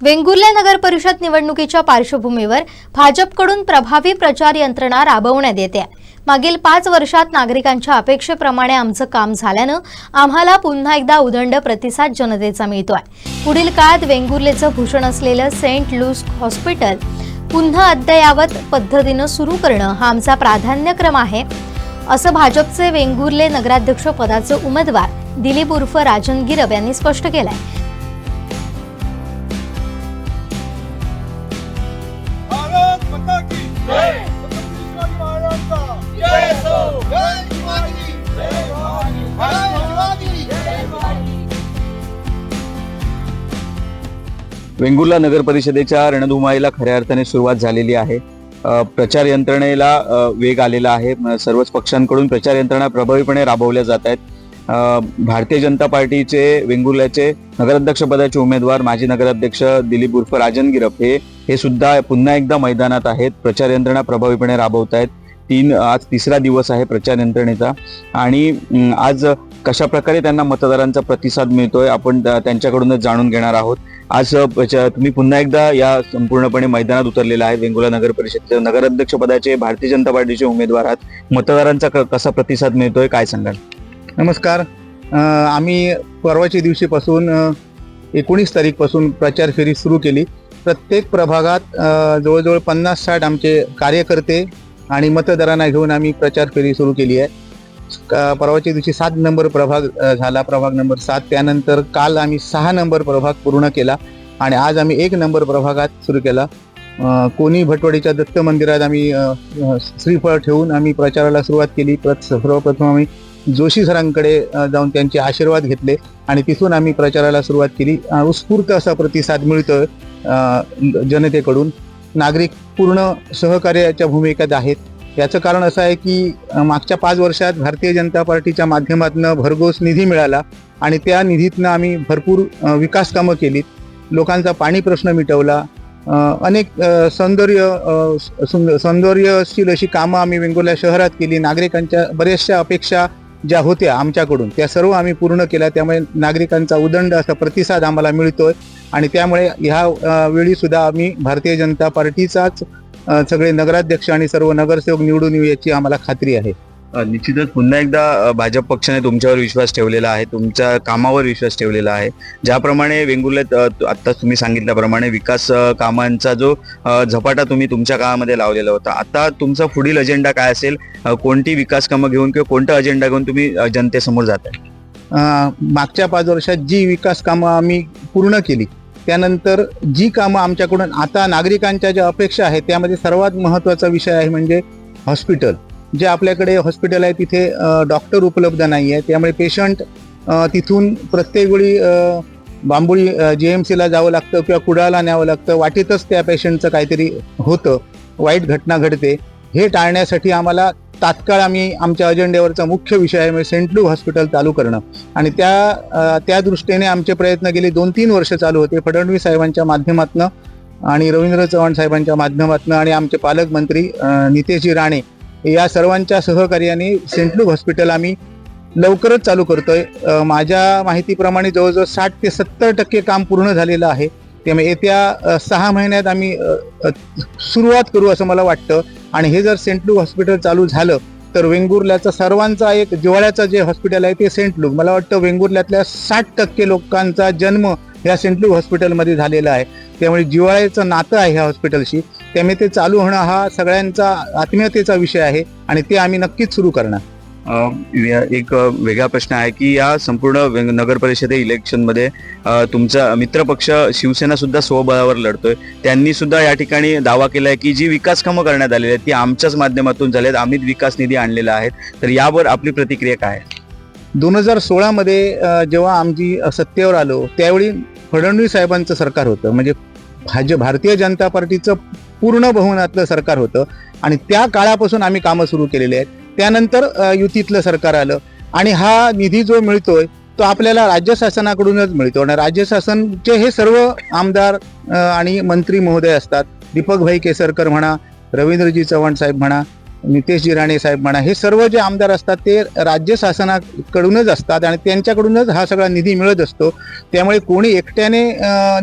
वेंगुर्ले नगर परिषद निवडणुकीच्या पार्श्वभूमीवर भाजपकडून प्रभावी प्रचार यंत्रणा राबवण्यात येते. मागील पाच वर्षात नागरिकांच्या अपेक्षेप्रमाणे आमचं काम झाल्यानं आम्हाला पुन्हा एकदा उदंड प्रतिसाद जनतेचा मिळतोय. पुढील काळात वेंगुर्लेचं भूषण असलेलं सेंट लूस हॉस्पिटल पुन्हा अद्ययावत पद्धतीनं सुरू करणं हा आमचा प्राधान्यक्रम आहे. असं भाजपचे वेंगुर्ले नगराध्यक्ष पदाचे उमेदवार दिलीप उर्फ राजन गिरब यांनी स्पष्ट केलं आहे वेंगुर्ला नगर परिषदेच्या रणधुमाईला खऱ्या अर्थाने सुरुवात झालेली आहे. प्रचार यंत्रणेला वेग आलेला आहे. सर्वच पक्षांकडून प्रचार यंत्रणा प्रभावीपणे राबवल्या जात आहेत. भारतीय जनता पार्टीचे वेंगुर्ल्याचे नगराध्यक्षपदाचे उमेदवार माजी नगराध्यक्ष दिलीप उर्फ राजन गिरप हे हे सुद्धा पुन्हा एकदा मैदानात आहेत. प्रचार यंत्रणा प्रभावीपणे राबवत आहेत. तीन आज तिसरा दिवस आहे प्रचार यंत्रणेचा. आणि आज कशा प्रकारे त्यांना मतदारांचा प्रतिसाद मिळतोय आपण त्यांच्याकडूनच जाणून घेणार आहोत. आज तुम्ही पुन्हा एकदा या संपूर्णपणे मैदानात उतरलेला आहे. वेंगुला नगर परिषदेचे नगराध्यक्ष पदाचे भारतीय जनता पार्टीचे उमेदवार आहात. मतदारांचा क- कसा प्रतिसाद मिळतोय? काय सांगाल? नमस्कार. आम्ही परवाच्या दिवशीपासून एकोणीस तारीखपासून प्रचार फेरी सुरू केली. प्रत्येक प्रभागात जवळजवळ पन्नास साठ आमचे कार्यकर्ते आणि मतदारांना घेऊन आम्ही प्रचार फेरी सुरू केली आहे. परवाच्या दिवशी सात नंबर प्रभाग झाला. प्रभाग नंबर सात. त्यानंतर काल आम्ही सहा नंबर प्रभाग पूर्ण केला आणि आज आम्ही एक नंबर प्रभागात सुरू केला. कोणी भटवडीच्या दत्त मंदिरात आम्ही श्रीफळ ठेवून आम्ही प्रचाराला सुरुवात केली. प्रत- सर्वप्रथम आम्ही जोशी सरांकडे जाऊन त्यांचे आशीर्वाद घेतले आणि तिथून आम्ही प्रचाराला सुरुवात केली. उत्स्फूर्त असा प्रतिसाद मिळतोय जनतेकडून. नागरिक पूर्ण सहकार्याच्या भूमिकेत आहेत. याचं कारण असं आहे की मागच्या पाच वर्षात भारतीय जनता पार्टीच्या माध्यमातून भरघोस निधी मिळाला आणि त्या निधीतनं आम्ही भरपूर विकास कामं केलीत. लोकांचा पाणी प्रश्न मिटवला. अनेक सौंदर्य सौंदर्यशील अशी कामं आम्ही वेंगुर्ला शहरात केली. नागरिकांच्या बऱ्याचशा अपेक्षा ज्या होत्या आमच्याकडून त्या सर्व आम्ही पूर्ण केल्या. त्यामुळे नागरिकांचा उदंड असा प्रतिसाद आम्हाला मिळतोय आणि त्यामुळे ह्या वेळीसुद्धा वेळी सुद्धा आम्ही भारतीय जनता पार्टीचाच सगळे नगराध्यक्ष आणि सर्व नगरसेवक निवडून येऊ याची आम्हाला खात्री आहे. निश्चितच पुन्हा एकदा भाजप पक्षाने तुमच्यावर विश्वास ठेवलेला आहे तुमच्या कामावर विश्वास ठेवलेला आहे. ज्याप्रमाणे वेंगुर्ल्यात अ, तु- आता तुम्ही सांगितल्याप्रमाणे विकास कामांचा जो झपाटा तुम्ही तुमच्या काळामध्ये लावलेला होता. आता तुमचा पुढील अजेंडा काय असेल? कोणती विकास कामं घेऊन किंवा कोणता अजेंडा घेऊन तुम्ही जनतेसमोर जात आहे अ, मागच्या पाच वर्षात जी विकास कामं आम्ही पूर्ण केली त्यानंतर जी कामं आमच्याकडून आता नागरिकांच्या ज्या अपेक्षा आहेत त्यामध्ये सर्वात महत्त्वाचा विषय आहे म्हणजे हॉस्पिटल. जे आपल्याकडे हॉस्पिटल आहे तिथे डॉक्टर उपलब्ध नाही आहे त्यामुळे पेशंट तिथून प्रत्येक वेळी अ, बांबोळी जी एम सीला जावं लागतं किंवा कुडाळला न्यावं लागतं वाटेतच त्या पेशंटचं काहीतरी होतं वाईट घटना घडते हे टाळण्यासाठी आम्हाला तात्काळ आम्ही आमच्या अजेंड्यावरचा मुख्य विषय आहे म्हणजे सेंट लूक हॉस्पिटल चालू करणं. आणि त्या त्या दृष्टीने आमचे प्रयत्न गेले दोन तीन वर्ष चालू होते फडणवीस साहेबांच्या माध्यमातनं आणि रवींद्र चव्हाण साहेबांच्या माध्यमातनं आणि आमचे पालकमंत्री नितेशजी राणे या सर्वांच्या सहकार्याने सेंट लूक हॉस्पिटल आम्ही लवकरच चालू करतोय. आहे माझ्या माहितीप्रमाणे जवळजवळ साठ ते सत्तर टक्के काम पूर्ण झालेलं आहे. त्यामुळे येत्या सहा महिन्यात आम्ही सुरुवात करू असं मला वाटतं. आणि हे जर सेंट लूक हॉस्पिटल चालू झालं तर वेंगुर्ल्याचा सर्वांचा एक जिवाळ्याचं जे हॉस्पिटल आहे ते सेंट लूक. मला वाटतं वेंगुर्ल्यातल्या साठ टक्के लोकांचा जन्म ह्या सेंट लूक हॉस्पिटलमध्ये झालेला आहे. त्यामुळे जिवाळ्याचं नातं आहे ह्या हॉस्पिटलशी. त्यामुळे ते चालू होणं हा सगळ्यांचा आत्मीयतेचा विषय आहे आणि ते आम्ही नक्कीच सुरू करणार. एक वेगळा प्रश्न आहे की या संपूर्ण नगर परिषदे इलेक्शनमध्ये तुमचा मित्रपक्ष शिवसेना सुद्धा स्वबळावर लढतोय. त्यांनी सुद्धा या ठिकाणी दावा केलाय की जी विकास कामं करण्यात आलेली आहेत ती आमच्याच माध्यमातून झाली आहेत आम्हीच विकास निधी आणलेला आहे. तर यावर आपली प्रतिक्रिया काय दोन हजार सोळामध्ये जेव्हा आमची सत्तेवर आलो त्यावेळी फडणवीस साहेबांचं सरकार होतं. म्हणजे भाज भारतीय जनता पार्टीचं पूर्ण बहुमतातलं सरकार होतं. आणि त्या काळापासून आम्ही कामं सुरू केलेली आहेत. त्यानंतर युतीतलं सरकार आलं. आणि हा निधी जो मिळतोय तो आपल्याला राज्य शासनाकडूनच मिळतो. आणि राज्य शासनचे हे सर्व आमदार आणि मंत्री महोदय असतात. दीपकभाई केसरकर म्हणा रवींद्रजी चव्हाण साहेब म्हणा नितेश राणे साहेब म्हणा हे सर्व जे आमदार असतात ते राज्य शासनाकडूनच असतात. आणि त्यांच्याकडूनच हा सगळा निधी मिळत असतो. त्यामुळे कोणी एकट्याने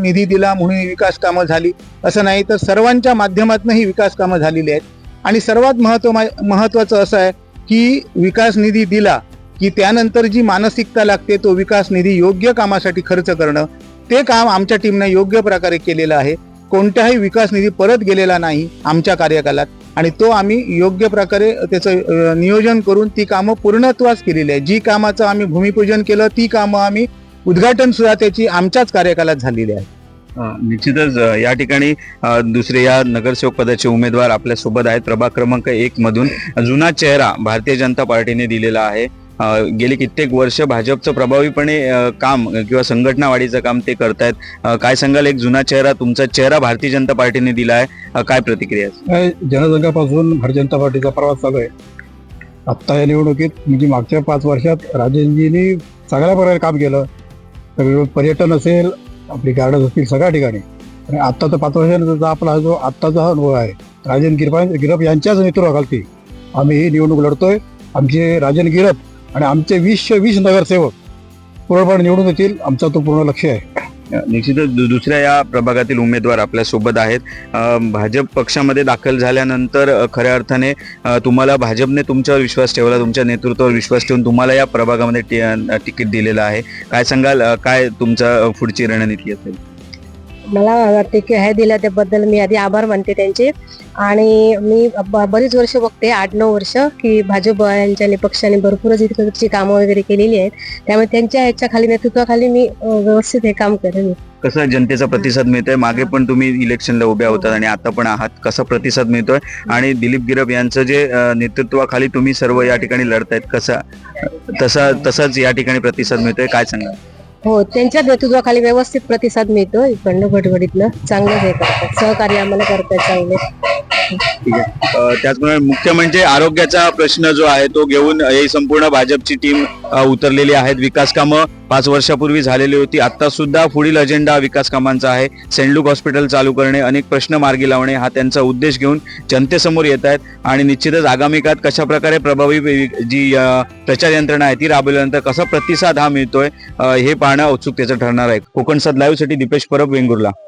निधी दिला म्हणून विकास कामं झाली असं नाही. तर सर्वांच्या माध्यमातून ही विकास कामं झालेली आहेत. आणि सर्वात महत्त्व महत्वाचं असं आहे की विकास निधी दिला की त्यानंतर जी मानसिकता लागते तो विकास निधी योग्य कामासाठी खर्च करणं ते काम आमच्या टीमनं योग्य प्रकारे केलेलं आहे. कोणत्याही विकास निधी परत गेलेला नाही आमच्या कार्यकालात आणि तो आम्ही योग्य प्रकारे त्याचं नियोजन करून ती कामं पूर्णत्वास केलेली आहे. जी कामाचं आम्ही भूमिपूजन केलं ती कामं आम्ही उद्घाटन सुद्धा त्याची आमच्याच कार्यकालात झालेली आहे. निश्चितच या ठिकाणी दुसरे या नगरसेवक पदाचे उमेदवार आपल्यासोबत आहेत. प्रभाग क्रमांक एक मधून जुना चेहरा भारतीय जनता पार्टीने दिलेला आहे. गेली कित्येक वर्ष भाजपचं प्रभावीपणे काम किंवा संघटनावाढीचं काम ते करतायत. काय सांगाल? एक जुना चेहरा तुमचा चेहरा भारतीय जनता पार्टीने दिला आहे. काय प्रतिक्रिया आहे? काय जनसंघापासून भारतीय जनता पार्टीचा प्रवास चालू आहे. आत्ता या निवडणुकीत म्हणजे मागच्या पाच वर्षात राजेंजींनी सगळ्या प्रकारे काम केलं. सगळं पर्यटन असेल आपली गार्डन असतील सगळ्या ठिकाणी. आणि आत्ता तर पाच वर्षानंतरचा आपला जो आत्ताचा हा अनुभव आहे राजन गिरपा गिरप यांच्याच नेतृत्वाखालती आम्ही ही निवडणूक लढतोय. आमचे राजन गिरप आणि आमचे वीसशे वीस नगरसेवक पूर्णपणे निवडून येतील आमचा तो पूर्ण लक्ष आहे. निश्चितच दु- दुसऱ्या या प्रभागातील उमेदवार आपल्यासोबत आहेत. भाजप पक्षामध्ये दाखल झाल्यानंतर खऱ्या अर्थाने तुम्हाला भाजपने तुमच्यावर विश्वास ठेवला तुमच्या नेतृत्वावर विश्वास ठेवून तुम्हाला या प्रभागामध्ये तिकीट दिलेलं आहे. काय सांगाल? काय तुमचा पुढची रणनीती असेल? मला तिकीट हे दिल्या त्याबद्दल मी आधी आभार मानते त्यांचे. आणि मी बरीच वर्ष बघते आठ नऊ वर्ष की भाजप यांच्या पक्षाने भरपूरच इकडची कामं वगैरे केलेली आहेत. त्यामुळे त्यांच्या ह्याच्या खाली नेतृत्वाखाली मी व्यवस्थित हे काम करेन. कसं जनतेचा प्रतिसाद मिळतोय. मागे पण तुम्ही इलेक्शनला उभ्या होतात आणि आता पण आहात. कसा प्रतिसाद मिळतोय? आणि दिलीप गिरब यांचं जे नेतृत्वाखाली तुम्ही सर्व या ठिकाणी लढतायत कसा तसा तसाच या ठिकाणी प्रतिसाद मिळतोय? काय सांगा हो त्यांच्या नेतृत्वाखाली व्यवस्थित प्रतिसाद मिळतो इकडनं भटभडीतनं चांगलं हे करतात. सहकार्य आम्हाला करतात चांगले. ठीक आहे. त्याचप्रमाणे मुख्य म्हणजे आरोग्याचा प्रश्न जो आहे तो घेऊन ही संपूर्ण भाजपची टीम उतरलेली आहेत. विकास कामं पाच वर्षापूर्वी झालेली होती. आता सुद्धा पुढील अजेंडा विकास कामांचा आहे. सेंट लूक हॉस्पिटल चालू करणे अनेक प्रश्न मार्गी लावणे हा त्यांचा उद्देश घेऊन जनतेसमोर येत आहेत. आणि निश्चितच आगामी काळात कशा प्रकारे प्रभावी जी प्रचार यंत्रणा आहे ती राबवल्यानंतर कसा प्रतिसाद हा मिळतोय हे पाहणं उत्सुकतेचं ठरणार आहे. कोकण सात लाईव्हसाठी दीपेश परब वेंगुर्ला.